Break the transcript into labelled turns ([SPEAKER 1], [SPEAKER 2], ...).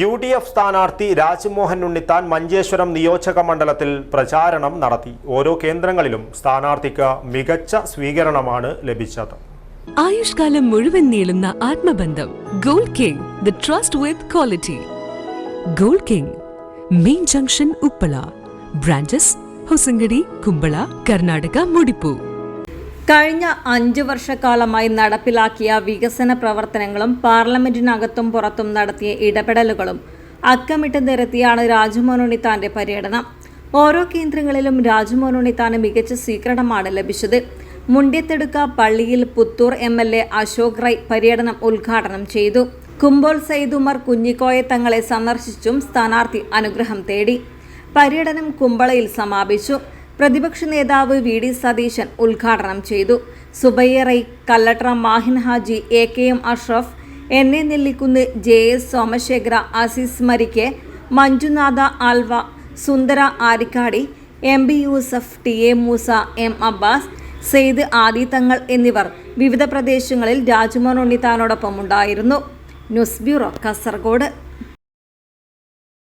[SPEAKER 1] U D F സ്ഥാനാർത്ഥി രാജ്മോഹൻ ഉണ്ണിത്താൻ മഞ്ചേശ്വരം നിയോജക മണ്ഡലത്തിൽ പ്രചാരണം നടത്തി. ഓരോ കേന്ദ്രങ്ങളിലും സ്ഥാനാർത്ഥിക്ക് മികച്ച സ്വീകരണമാണ് ലഭിച്ചത്.
[SPEAKER 2] ആയുഷ്കാലം മുഴുവൻ നീളുന്ന ആത്മബന്ധം. Gold king the trust with quality. Gold king main junction Uppala. Branches Hosangadi Kumbla Karnataka Mudipu.
[SPEAKER 3] കഴിഞ്ഞ അഞ്ചു വർഷക്കാലമായി നടപ്പിലാക്കിയ വികസന പ്രവർത്തനങ്ങളും പാർലമെന്റിനകത്തും പുറത്തും നടത്തിയ ഇടപെടലുകളും അക്കമിട്ട് നിരത്തിയാണ് രാജ്മോഹൻ ഉണ്ണിത്താന്റെ പര്യടനം. ഓരോ കേന്ദ്രങ്ങളിലും രാജ്മോഹൻ ഉണ്ണിത്താന് മികച്ച സ്വീകരണമാണ് ലഭിച്ചത്. മുണ്ടിയത്തെടുക്ക പള്ളിയിൽ Puthur M L A Ashok Rai പര്യടനം ഉദ്ഘാടനം ചെയ്തു. കുമ്പോൾ ഉമർ കുഞ്ഞിക്കോയെ തങ്ങളെ സന്ദർശിച്ചും സ്ഥാനാർത്ഥി അനുഗ്രഹം തേടി. പര്യടനം കുമ്പളയിൽ സമാപിച്ചു. പ്രതിപക്ഷ നേതാവ് വി ഡി സതീശൻ ഉദ്ഘാടനം ചെയ്തു. Subbaya Rai Kallatra Mahin Haji A K M Ashraf N A Nellikunnu J S Somashekara Aziz Marike Manjunatha Alva Sundara Arikkady M B Yusuf T A Moosa M Abbas Syed Adi Thangal എന്നിവർ വിവിധ പ്രദേശങ്ങളിൽ രാജ്മോഹൻ ഉണ്ണിത്താനോടൊപ്പം ഉണ്ടായിരുന്നു. News bureau Kasaragod.